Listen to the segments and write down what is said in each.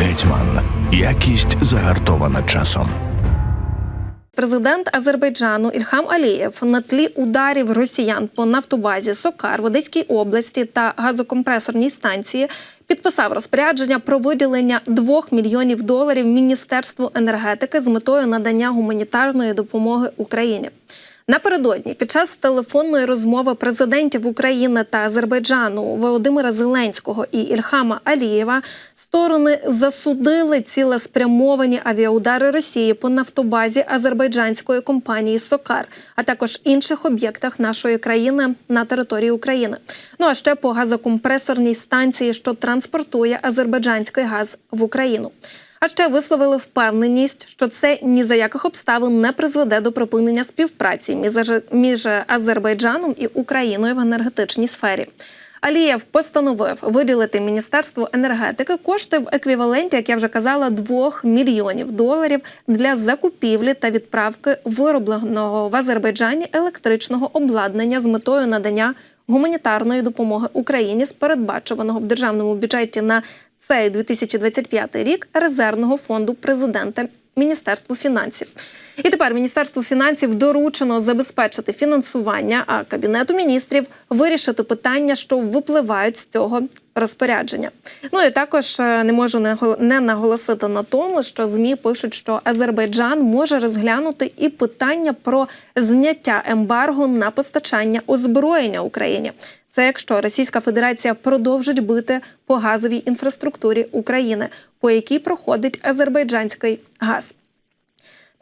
Гетьман. Якість загартована часом. Президент Азербайджану Ільхам Алієв на тлі ударів росіян по нафтобазі Сокар в Одеській області та газокомпресорній станції підписав розпорядження про виділення 2 мільйонів доларів Міністерству енергетики з метою надання гуманітарної допомоги Україні. Напередодні, під час телефонної розмови президентів України та Азербайджану Володимира Зеленського і Ільхама Алієва сторони засудили цілеспрямовані авіаудари Росії по нафтобазі азербайджанської компанії Сокар, а також інших об'єктах нашої країни на території України. Ну а ще по газокомпресорній станції, що транспортує азербайджанський газ в Україну. А ще висловили впевненість, що це ні за яких обставин не призведе до припинення співпраці між Азербайджаном і Україною в енергетичній сфері. Алієв постановив виділити Міністерству енергетики кошти в еквіваленті, як я вже казала, 2 мільйонів доларів для закупівлі та відправки виробленого в Азербайджані електричного обладнання з метою надання гуманітарної допомоги Україні з передбачуваного в державному бюджеті на цей 2025 рік резервного фонду президента Міністерству фінансів. І тепер Міністерству фінансів доручено забезпечити фінансування, а Кабінету міністрів вирішити питання, що випливають з цього розпорядження. Ну і також е, не можу не гол- не наголосити на тому, що змі пишуть, що Азербайджан може розглянути і питання про зняття ембарго на постачання озброєння Україні. Це якщо Російська Федерація продовжить бити по газовій інфраструктурі України, по якій проходить азербайджанський газ.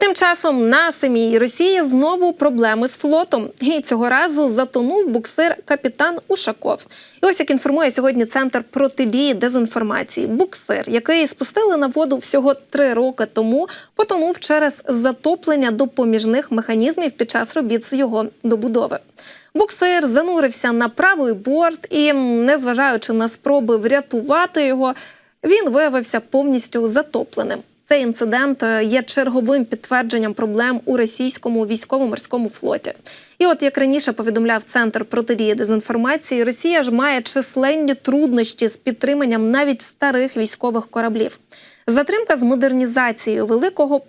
Тим часом на самій Росії знову проблеми з флотом. І цього разу затонув буксир капітан Ушаков. І ось як інформує сьогодні центр протидії дезінформації. Буксир, який спустили на воду всього три роки тому, потонув через затоплення допоміжних механізмів під час робіт з його добудови. Буксир занурився на правий борт і, незважаючи на спроби врятувати його, він виявився повністю затопленим. Цей інцидент е, є черговим підтвердженням проблем у російському військово-морському флоті. І от як раніше повідомляв центр протидії дезінформації, Росія ж має численні труднощі з підтриманням навіть старих військових кораблів. Затримка з модернізацією великого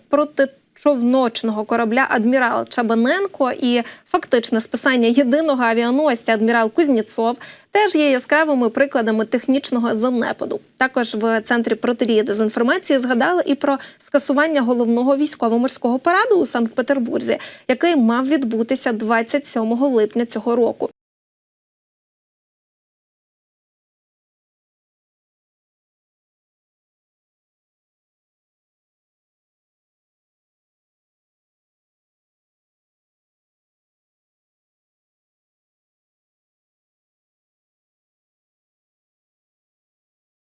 протичовночного корабля Адмірал Чабаненко і фактичне списання єдиного авіаносця Адмірал Кузнєцов теж є яскравими прикладами технічного занепаду. Також в центрі протидії дезінформації згадали і про скасування головного військово-морського параду у Санкт-Петербурзі, який мав відбутися 27 липня цього року.